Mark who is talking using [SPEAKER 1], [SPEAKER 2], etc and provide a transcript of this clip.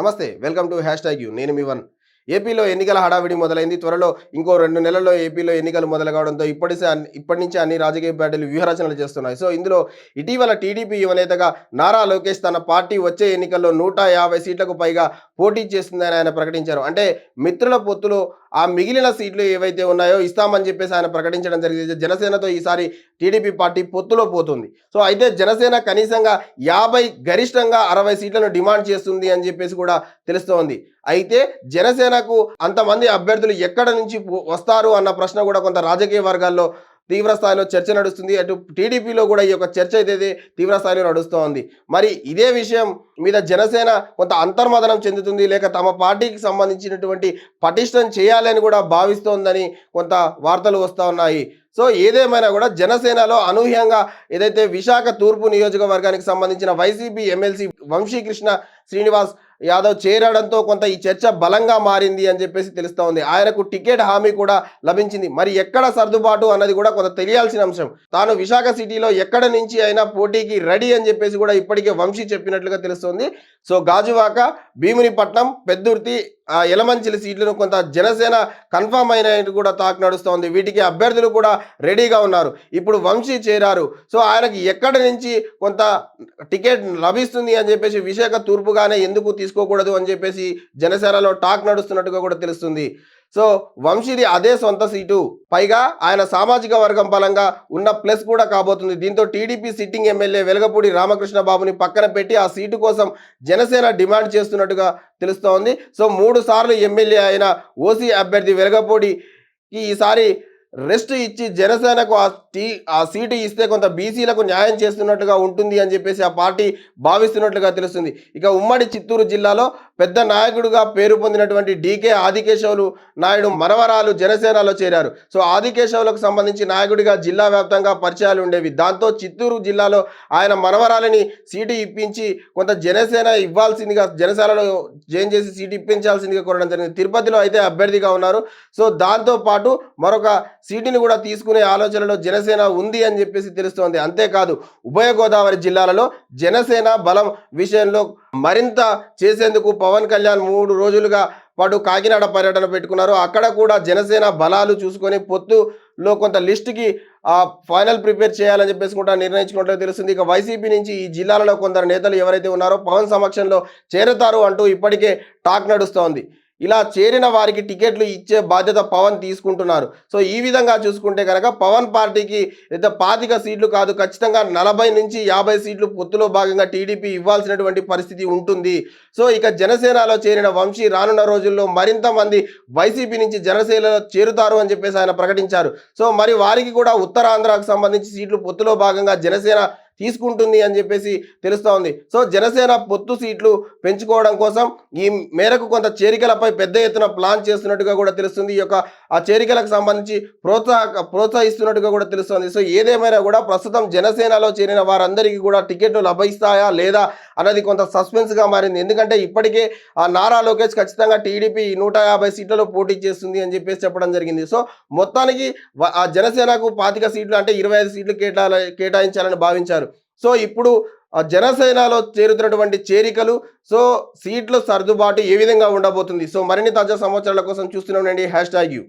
[SPEAKER 1] నమస్తే welcome to hash tag you. నేను మీ వన్. ఏపీలో ఎన్నికల హడావిడి మొదలైంది. త్వరలో ఇంకో రెండు నెలల్లో ఏపీలో ఎన్నికలు మొదలు కావడంతో ఇప్పటి ఇప్పటి నుంచి అన్ని రాజకీయ పార్టీలు వ్యూహరచనలు చేస్తున్నాయి. సో ఇందులో ఇటీవల టీడీపీ యువనేతగా నారా లోకేష్ తన పార్టీ వచ్చే ఎన్నికల్లో నూట యాభై సీట్లకు పైగా పోటీ చేస్తుందని ఆయన ప్రకటించారు. అంటే మిత్రుల పొత్తులో ఆ మిగిలిన సీట్లు ఏవైతే ఉన్నాయో ఇస్తామని చెప్పేసి ఆయన ప్రకటించడం జరిగింది. జనసేనతో ఈసారి టీడీపీ పార్టీ పొత్తులో పోతుంది. సో అయితే జనసేన కనీసంగా యాభై గరిష్టంగా అరవై సీట్లను డిమాండ్ చేస్తుంది అని చెప్పేసి కూడా తెలుస్తోంది. అయితే జనసేనకు అంతమంది అభ్యర్థులు ఎక్కడ నుంచి వస్తారు అన్న ప్రశ్న కూడా కొంత రాజకీయ వర్గాల్లో తీవ్రస్థాయిలో చర్చ నడుస్తుంది. అటు టీడీపీలో కూడా ఈ యొక్క చర్చ అయితే తీవ్రస్థాయిలో నడుస్తోంది. మరి ఇదే విషయం మీద జనసేన కొంత అంతర్మదనం చెందుతుంది. లేక తమ పార్టీకి సంబంధించినటువంటి పటిష్టం చేయాలని కూడా భావిస్తోందని కొంత వార్తలు వస్తూ ఉన్నాయి. సో ఏదేమైనా కూడా జనసేనలో అనూహ్యంగా ఏదైతే విశాఖ తూర్పు నియోజకవర్గానికి సంబంధించిన వైసీపీ ఎమ్మెల్సీ వంశీకృష్ణ శ్రీనివాస్ యాదవ్ చేరడంతో కొంత ఈ చర్చ బలంగా మారింది అని చెప్పేసి తెలుస్తూ ఉంది. ఆయనకు టికెట్ హామీ కూడా లభించింది. మరి ఎక్కడ సర్దుబాటు అన్నది కూడా కొంత తెలియాల్సిన అంశం. తాను విశాఖ సిటీలో ఎక్కడ నుంచి అయినా పోటీకి రెడీ అని చెప్పేసి కూడా ఇప్పటికే వంశీ చెప్పినట్లుగా తెలుస్తోంది. సో గాజువాక భీమునిపట్నం పెద్దుర్తి ఎలమంచిలి సీట్లను కొంత జనసేన కన్ఫామ్ అయినట్టు కూడా తాక్ నడుస్తోంది. వీటికి అభ్యర్థులు కూడా రెడీగా ఉన్నారు. ఇప్పుడు వంశీ చేరారు. సో ఆయనకి ఎక్కడి నుంచి కొంత టికెట్ లభిస్తుంది అని చెప్పేసి విశాఖ తూర్పుగానే ఎందుకు తీసుకోకూడదు అని చెప్పేసి జనసేనలో టాక్ నడుస్తున్నట్టుగా కూడా తెలుస్తుంది. సో వంశీది అదే సొంత సీటు. పైగా ఆయన సామాజిక వర్గం బలంగా ఉన్న ప్లస్ కూడా కాబోతుంది. దీంతో TDP sitting MLA Velagapudi Ramakrishna బాబుని పక్కన పెట్టి ఆ సీటు కోసం జనసేన డిమాండ్ చేస్తున్నట్టుగా తెలుస్తోంది. సో మూడు సార్లు ఎమ్మెల్యే అయిన ఓసీ అభ్యర్థి వెలగపూడికి ఈసారి రెస్ట్ ఇచ్చి జనసేనకు ఆ టీ ఆ సీటు ఇస్తే కొంత బీసీలకు న్యాయం చేస్తున్నట్టుగా ఉంటుంది అని చెప్పేసి ఆ పార్టీ భావిస్తున్నట్లుగా తెలుస్తుంది. ఇక ఉమ్మడి చిత్తూరు జిల్లాలో పెద్ద నాయకుడిగా పేరు పొందినటువంటి డీకే ఆదికేశవులు నాయుడు మనవరాలు జనసేనలో చేరారు. సో ఆదికేశవులకు సంబంధించి నాయకుడిగా జిల్లా వ్యాప్తంగా పరిచయాలు ఉండేవి. దాంతో చిత్తూరు జిల్లాలో ఆయన మనవరాలని సీటు ఇప్పించి కొంత జనసేన ఇవ్వాల్సిందిగా జనసేనలో జైన్ చేసి సీటు ఇప్పించాల్సిందిగా కోరడం జరిగింది. తిరుపతిలో అయితే అభ్యర్థిగా ఉన్నారు. సో దాంతో పాటు మరొక సీటుని కూడా తీసుకునే ఆలోచనలో జనసేన ఉంది అని చెప్పేసి తెలుస్తోంది. అంతేకాదు ఉభయ గోదావరి జిల్లాలలో జనసేన బలం విషయంలో మరింత చేసేందుకు పవన్ కళ్యాణ్ మూడు రోజులుగా పాటు కాకినాడ పర్యటన పెట్టుకున్నారు. అక్కడ కూడా జనసేన బలాలు చూసుకొని పొత్తులో కొంత లిస్టుకి ఆ ఫైనల్ ప్రిపేర్ చేయాలని చెప్పేసి కూడా నిర్ణయించుకున్నట్లు తెలుస్తుంది. ఇక వైసీపీ నుంచి ఈ జిల్లాలలో కొందరు నేతలు ఎవరైతే ఉన్నారో పవన్ సమక్షంలో చేరుతారు అంటూ ఇప్పటికే టాక్ నడుస్తోంది. ఇలా చేరిన వారికి టికెట్లు ఇచ్చే బాధ్యత పవన్ తీసుకుంటున్నారు. సో ఈ విధంగా చూసుకుంటే కనుక పవన్ పార్టీకి అయితే పాతిక సీట్లు కాదు ఖచ్చితంగా నలభై నుంచి యాభై సీట్లు పొత్తులో భాగంగా టీడీపీ ఇవ్వాల్సినటువంటి పరిస్థితి ఉంటుంది. సో ఇక జనసేనలో చేరిన వంశీ రానున్న రోజుల్లో మరింత మంది వైసీపీ నుంచి జనసేనలో చేరుతారు అని చెప్పేసి ఆయన ప్రకటించారు. సో మరి వారికి కూడా ఉత్తరాంధ్రకు సంబంధించి సీట్లు పొత్తులో భాగంగా జనసేన తీసుకుంటుంది అని చెప్పేసి తెలుస్తూ ఉంది. సో జనసేన పొత్తు సీట్లు పెంచుకోవడం కోసం ఈ మేరకు కొంత చేరికలపై పెద్ద ఎత్తున ప్లాన్ చేస్తున్నట్టుగా కూడా తెలుస్తుంది. ఈ యొక్క ఆ చేరికలకు సంబంధించి ప్రోత్సాహ ప్రోత్సహిస్తున్నట్టుగా కూడా తెలుస్తుంది. సో ఏదేమైనా కూడా ప్రస్తుతం జనసేనలో చేరిన వారందరికీ కూడా టికెట్లు లభిస్తాయా లేదా అన్నది కొంత సస్పెన్స్గా మారింది. ఎందుకంటే ఇప్పటికే ఆ నారా లోకేష్ ఖచ్చితంగా టీడీపీ నూట యాభై సీట్లలో పోటీ చేస్తుంది అని చెప్పేసి చెప్పడం జరిగింది. సో మొత్తానికి ఆ జనసేనకు పాతిక సీట్లు అంటే ఇరవై ఐదు సీట్లు కేటా కేటాయించాలని భావించారు. సో ఇప్పుడు జనసేనలో చేరుతున్నటువంటి చేరికలు సో సీట్ల సర్దుబాటు ఏ విధంగా ఉండబోతుంది? సో మరిన్ని తాజా సమాచారాల కోసం చూస్తున్నాం అండి హ్యాష్ ట్యాగ్ యూ.